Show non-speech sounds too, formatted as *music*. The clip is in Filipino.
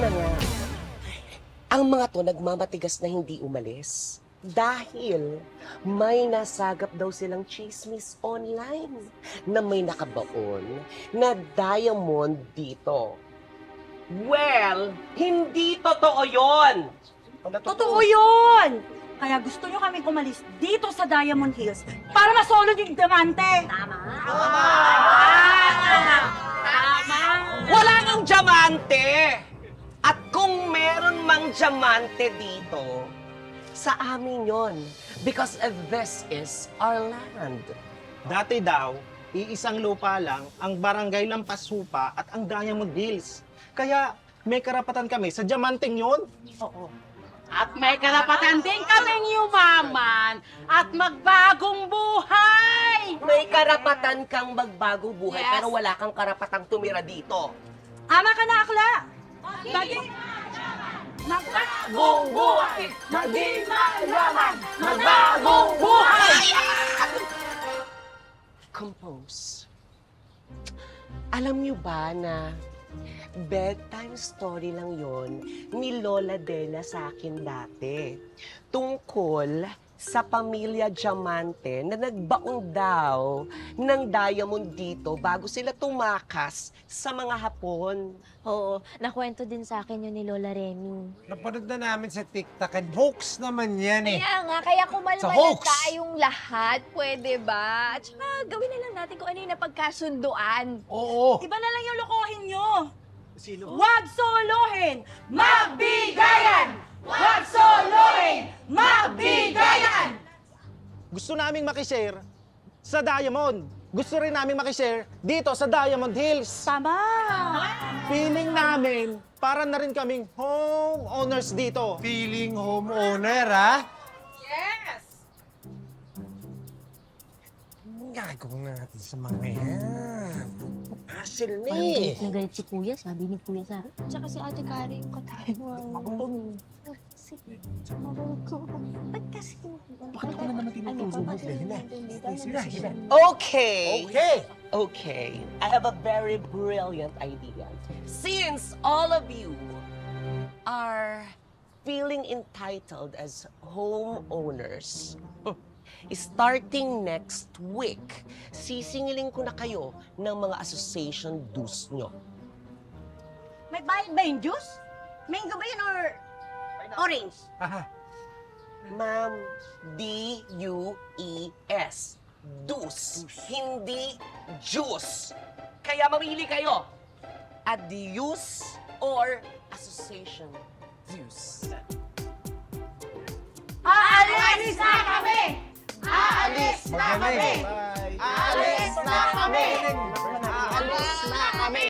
na nga, ang mga to nagmamatigas na hindi umalis. Dahil may nasagap daw silang chismis online na may nakabaon na diamond dito. Well, hindi totoo yon. Totoo yun! Kaya gusto nyo kami umalis dito sa Diamond Hills para masolod yung diamante. Tama. Wala nang diamante! Kung meron mang diamante dito, sa amin yon. Because of this is our land. Dati daw, iisang lupa lang ang barangay Lampasupa at ang Diamond Hills. Kaya may karapatan kami sa diamanteng yon. Oo. At may karapatan din kaming yumaman at magbagong buhay! May karapatan kang magbago buhay Yes. pero wala kang karapatang tumira dito. Ama ka na, Akla! Maging... Magbagong buhay! Maging mayaman! Magbagong buhay! Compose. Alam niyo ba na bedtime story lang yon ni Lola Dela sa akin dati. Tungkol sa pamilya Diamante na nagbaon daw ng diamond dito bago sila tumakas sa mga Hapon. Oo, nakwento din sa akin yun ni Lola Remy. Napanood na namin sa TikTok and hoax naman yan eh. Kaya nga, kaya Sa kumalma hoax. tayong lahat, pwede ba? At saka gawin na lang natin kung ano yung napagkasunduan. Oo. Iba na lang yung lokohin nyo! Sino? Huwag solohin! Magbigayan! Huwag solohin! Magbigayan! Gusto naming makishare sa Diamond. Gusto rin naming makishare dito sa Diamond Hills. Tama! Feeling namin, para na rin kaming homeowners dito. Feeling homeowner, ha? Yes! Gagawin natin sa mga yan. Hassle na Parang eh. galit na galit si Kuya, sabi ni Kuya sa akin. Tsaka si Ate Kari yung katabi mo. Kasi, ko. Ba't kasi? Bakit ako na naman tinutuzo mo? Okay. Okay. Okay, I have a very brilliant idea. Since all of you are feeling entitled as homeowners, *laughs* starting next week, sisingilin ko na kayo ng mga association dues nyo. May bayad ba yung juice? Mango ba yun or orange? Aha. Ma'am, D-U-E-S. Dues. Hindi juice. Kaya mamili kayo. Adius or association dues. Aalis na kami! Aalis na Magaling. kami! Bye! Aalis na kami! Aalis na kami!